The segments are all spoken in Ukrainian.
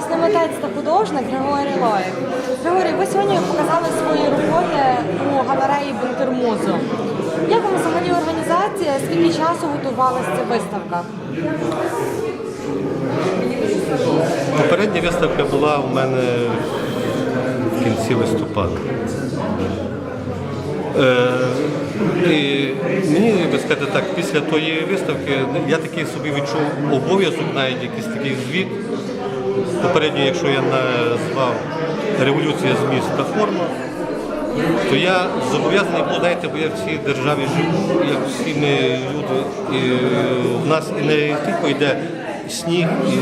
власне митець та художник Григорій Лоєв. Григорій, ви сьогодні показали свої роботи у галереї Бунтермузу. Як вам взагалі організація? Скільки часу готувалася ця виставка? Попередня виставка була у мене в кінці листопада. Е, і мені би сказати так, після тої виставки я такий собі відчув обов'язок, навіть якийсь такий звіт. Попередньо, якщо я назвав Революція зміст та форма, то я зобов'язаний був, знаєте, бо я в цій державі живу, як всі ми люди. І в нас і не тільки йде сніг і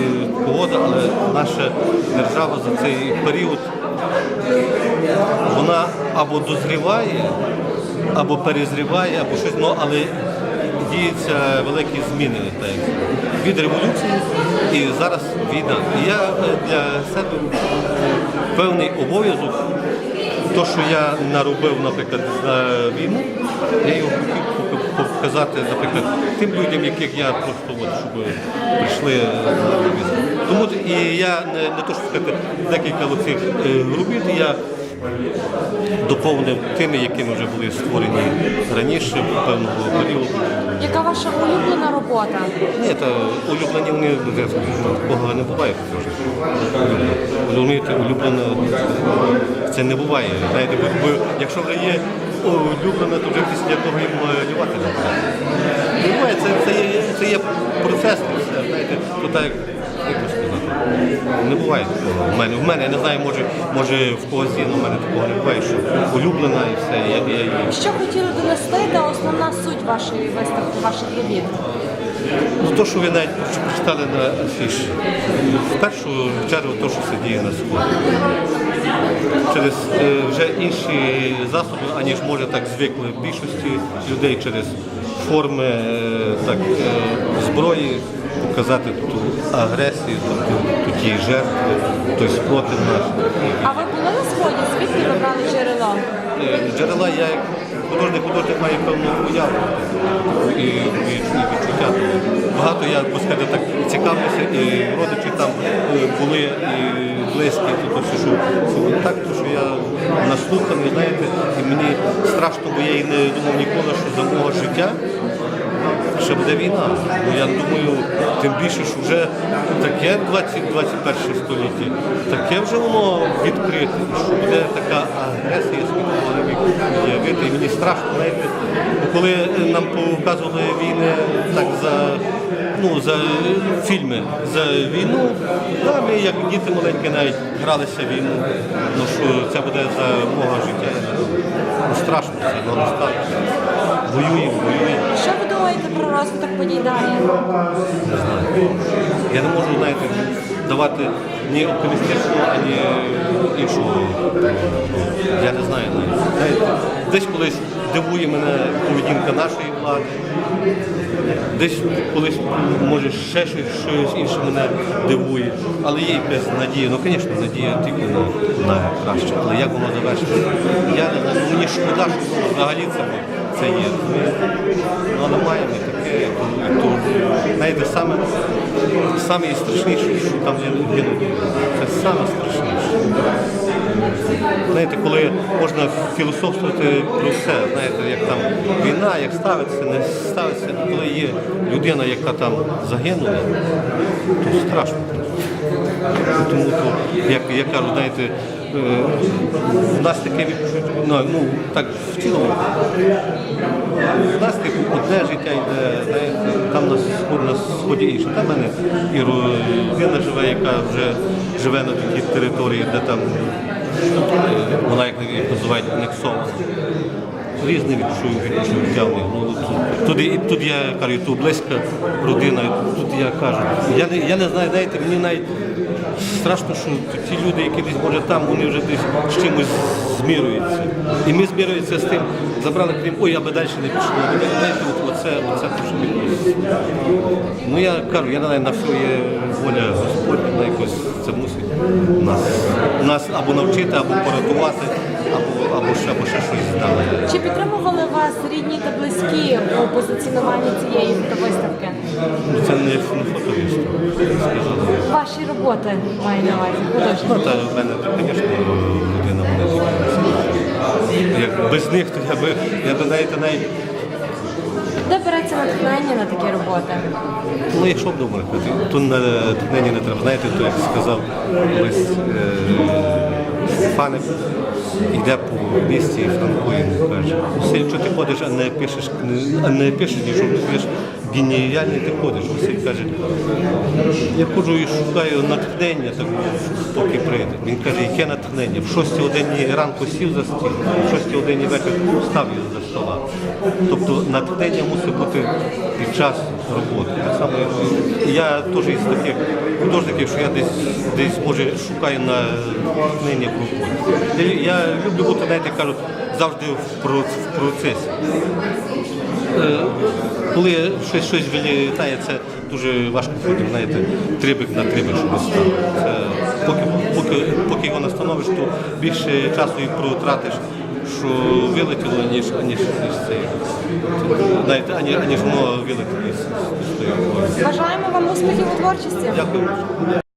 погода, але наша держава за цей період вона або дозріває, або перезріває, або щось, ну, але діються великі зміни так, від революції і зараз війна. Я е, для себе певний обов'язок, то, що я наробив, наприклад, за війну, я його хотів показати, наприклад, тим людям, яких я просто от, щоб прийшли на війну. Тому і я не, не то, що сказати, декілька оцих е, робіт я доповнив тими, якими вже були створені раніше, певного періоду. Яка ваша улюблена робота? Ні, та улюблені вони такого не буває. Розумієте, улюблена це не буває. Знаєте, бо, якщо вже є улюблена, то вже після того їм малювати не буває, це, це, є, це є процес, знаєте, то так, сказати. Не буває такого. В мене, в мене, я не знаю, може, може в когось є, але в мене такого не буває, що улюблена і все. Я, я, я, Що хотіли донести та основна суть вашої виставки, ваших робіт? Ну, то, що ви навіть прочитали на афіші. В першу чергу те, що це діє на сході. Через е, вже інші засоби, аніж може так звикли в більшості людей через форми е, так, е, зброї показати ту агресію, ту, ту, ті жертви, той спротив наш. А ви були на сході? Звідки ви брали джерело? Е, Джерела я як художник художник маю певну уяву і, і, і відчуття. Багато я так цікавлюся, і родичі там були і близькі, то все, що, що так, то що я наслуханий, знаєте, і мені страшно, бо я і не думав ніколи, що за мого життя. Ще буде війна. Я думаю, тим більше, що вже таке 20-21 століття, таке вже воно відкрите, що буде така агресія світового явити. І мені страшно, бо коли нам показували війни так за фільми за війну, Та ми як діти маленькі навіть гралися в війну. Ну що це буде за мого життя. Ну, страшно це, ну стати. Воюємо, воюємо. Що ви про розвиток подій далі? Не знаю. Я не можу, знаєте, давати ні оптимістичного, ані іншого. Я не знаю. Знаєте, десь колись дивує мене поведінка нашої влади. Десь колись, може, ще щось, щось інше мене дивує. Але є якась надія. Ну, звісно, надія тільки на, на краще. Але як воно завершиться? Я не знаю. Мені шкода, що взагалі це, це є. Ну, але маємо і таке. І то, знаєте, саме, саме страшніше, що там гинуть. Це саме страшніше. Знаєте, коли можна філософствувати про все, знаєте, як там війна, як ставиться, не ставиться, коли є людина, яка там загинула, то страшно. Тому то, як я кажу, знаєте, е, в нас таке відчуття, ну, ну так в цілому, в нас таке одне життя йде, знаєте, там на сході, на сході інше. Там мене і родина живе, яка вже живе на такій території, де там е, вона як називають анексована. Різне відчуття. Ну, тут- тут я кажу, тут близька родина, тут я кажу. Я не, я не знаю, знаєте, мені навіть страшно, що ті люди, які десь може там, вони вже десь з чимось змірюються. І ми змірюємося з тим, забрали крім, ой, я би далі не пішов. Знаєте, от, оце, оце те, що відбувається. Ну я кажу, я не знаю, на все є воля Господня, на якось це мусить нас, нас або навчити, або порятувати. Або, або, ще, або ще щось дали. Чи підтримували вас рідні та близькі у позиціонуванні цієї фотовиставки? Ну, Це не, ф- не фотовіст, сказали. Ваші роботи маю на увазі, художні. Ну, та в мене, звісно, людина мене. Як без них, то я би, я би знаєте, навіть, Де береться натхнення на такі роботи? ну якщо б думати, то на нині не треба. Знаєте, то як сказав колись е, Стефаник, йде по місті і франкує, каже, Василь, що ти ходиш, а не пишеш, а не пишеш нічого, ти пишеш геніальний ти ходиш. Василь каже, я ходжу і шукаю натхнення, так, поки прийде. Він каже, яке натхнення? В 6 годині ранку сів за стіл, в 6 годині вечора встав із за стола. Тобто натхнення мусить бути час роботи. Так само я теж із таких художників, що я десь десь може шукаю на в роботі. Я, люблю бути, знаєте, кажуть, завжди в, процесі. Е, коли щось, щось вилітає, це дуже важко потім, знаєте, трибик на трибик, щоб став. Це поки, поки, поки його настановиш, то більше часу і протратиш, що вилетіло, ніж, ніж, ніж це. Навіть ані, аніж воно вилетіло. Бажаємо вам успіхів у творчості. Дякую.